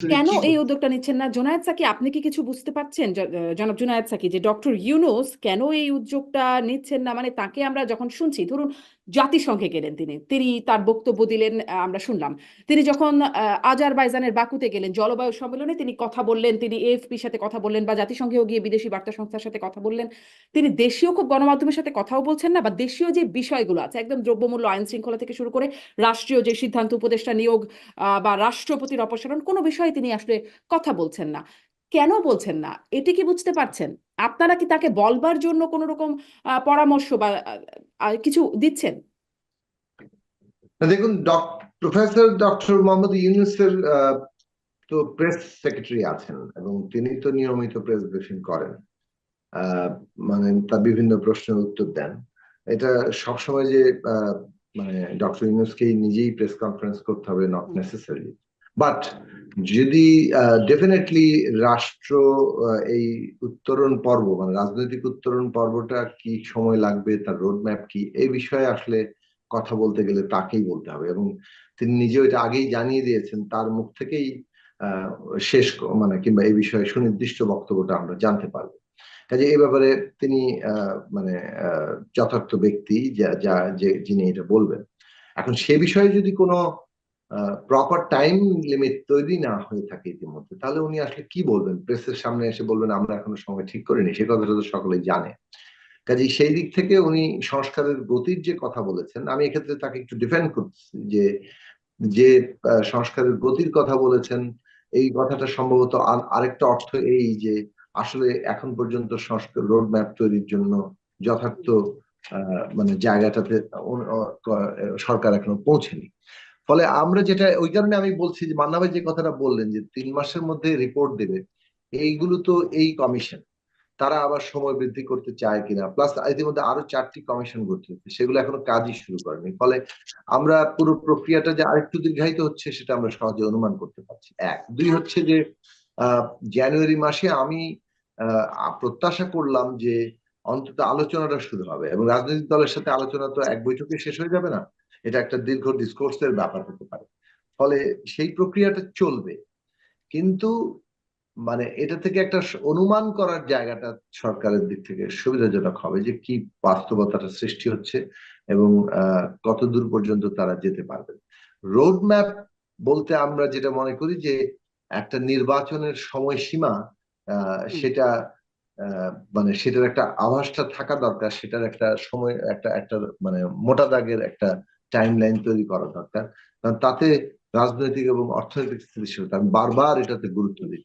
কেন এই উদ্যোগটা নিচ্ছেন না? জোনায়েদ সাকি আপনি কি কিছু বুঝতে পারছেন? জনাব জোনায়েদ সাকি যে ডক্টর ইউনুস কেন এই উদ্যোগটা নিচ্ছেন না? মানে তাকে আমরা যখন শুনছি ধরুন জাতিসংঘে গেলেন তিনি। তিনি তার বক্তব্য দিলেন আমরা শুনলাম। তিনি যখন আহ, আজারবাইজানের বাকুতে গেলেন জলবায়ু সম্মেলনে তিনি কথা বললেন তিনি এএফপির সাথে কথা বললেন বা জাতিসংঘেও গিয়ে বিদেশি বার্তা সংস্থার সাথে কথা বললেন। তিনি দেশীয় খুব গণমাধ্যমের সাথে কথাও বলছেন না বা দেশীয় যে বিষয়গুলো আছে একদম দ্রব্যমূল্য আইন শৃঙ্খলা থেকে শুরু করে রাষ্ট্রীয় যে সিদ্ধান্ত উপদেষ্টা নিয়োগ বা রাষ্ট্রপতির অপসারণ কোনো বিষয়ে তিনি আসলে কথা বলছেন না। কেন বলছেন না? এটি কি বুঝতে পারছেন? আপনারা কি তাকে বলবার জন্য কোনো রকম পরামর্শ বা আহ, কিছু দিচ্ছেন? দেখুন প্রফেসর ডক্টর মোহাম্মদ ইউনুসের তো প্রেস সেক্রেটারি আছেন এবং তিনি তো নিয়মিত প্রেস ব্রিফিং করেন। মানে তার বিভিন্ন প্রশ্নের উত্তর দেন। এটা সবসময় যে মানে ডক্টর ইউনুসকেই নিজেই প্রেস কনফারেন্স করতে হবে নট নেসেসারি বাট যদি ডেফিনেটলি রাষ্ট্র এই উত্তরণ পর্ব মানে রাজনৈতিক উত্তরণ পর্বটা কি সময় লাগবে, তার রোড ম্যাপ কি, এই বিষয়ে আসলে কথা বলতে গেলে তাকেই বলতে হবে। এবং তিনি নিজেও এটা আগেই জানিয়ে দিয়েছেন, তার মুখ থেকেই শেষ মানে কিংবা এই বিষয়ে সুনির্দিষ্ট বক্তব্যটা আমরা জানতে পারব। কাজে এই ব্যাপারে তিনি মানে যথার্থ ব্যক্তি, যা যা, যে, যিনি এটা বলবেন। এখন সে বিষয়ে যদি কোনো প্রপার টাইম লিমিট তৈরি না হয়ে থাকে ইতিমধ্যে। তাহলে উনি আসলে কি বলবেন? প্রেসের সামনে এসে বলবেন, আমরা এখনও সময় ঠিক করিনি। সে কথাটা তো সকলেই জানে। কাজে সেই দিক থেকে উনি সংস্কারের গতির যে কথা বলেছেন, আমি এক্ষেত্রে তাকে একটু ডিফেন্ড করছি যে যে সংস্কারের গতির কথা বলেছেন, এই কথাটা সম্ভবত আর- আরেকটা অর্থ এই যে, আসলে এখন পর্যন্ত সংস্কার রোড ম্যাপ তৈরির জন্য যথার্থ মানে জায়গাটাতে সরকার এখনও পৌঁছেনি। ফলে আমরা যেটা, ওই কারণে আমি বলছি যে মান্না যে কথাটা বললেন যে তিন মাসের মধ্যে রিপোর্ট দেবে, এইগুলো তো এই কমিশন তারা আবার সময় বৃদ্ধি করতে চায় কিনা। প্লাস ইতিমধ্যে আরও চারটি কমিশন গঠিত হচ্ছে সেগুলো এখনও কাজই শুরু করেনি। ফলে আমরা পুরো প্রক্রিয়াটা যে আরেকটু দীর্ঘায়িত হচ্ছে, সেটা আমরা সহজে অনুমান করতে পারছি। এক। দুই হচ্ছে যে জানুয়ারি মাসে আমি প্রত্যাশা করলাম যে অন্তত আলোচনাটা শুরু হবে। এবং রাজনৈতিক দলের সাথে আলোচনা তো এক বৈঠকে শেষ হয়ে যাবে না? এটা একটা দীর্ঘ ডিসকোর্সের ব্যাপার হতে পারে। ফলে সেই প্রক্রিয়াটা চলবে। কিন্তু মানে এটা থেকে একটা অনুমান করার জায়গাটা সরকারের দিক থেকে সুবিধাজনক হবে যে কি বাস্তবতাটা সৃষ্টি হচ্ছে এবং কত দূর পর্যন্ত তারা যেতে পারবে। রোড ম্যাপ বলতে আমরা যেটা মনে করি যে একটা নির্বাচনের সময়সীমা আহ, সেটা আহ, মানে সেটার একটা আভাসটা থাকা দরকার সেটার একটা সময় একটা একটা মানে মোটা দাগের একটা টাইম লাইন তৈরি করা দরকার। কারণ তাতে রাজনৈতিক এবং অর্থনৈতিক স্থিতিশীলতা, আমি বারবার এটাতে গুরুত্ব দিই।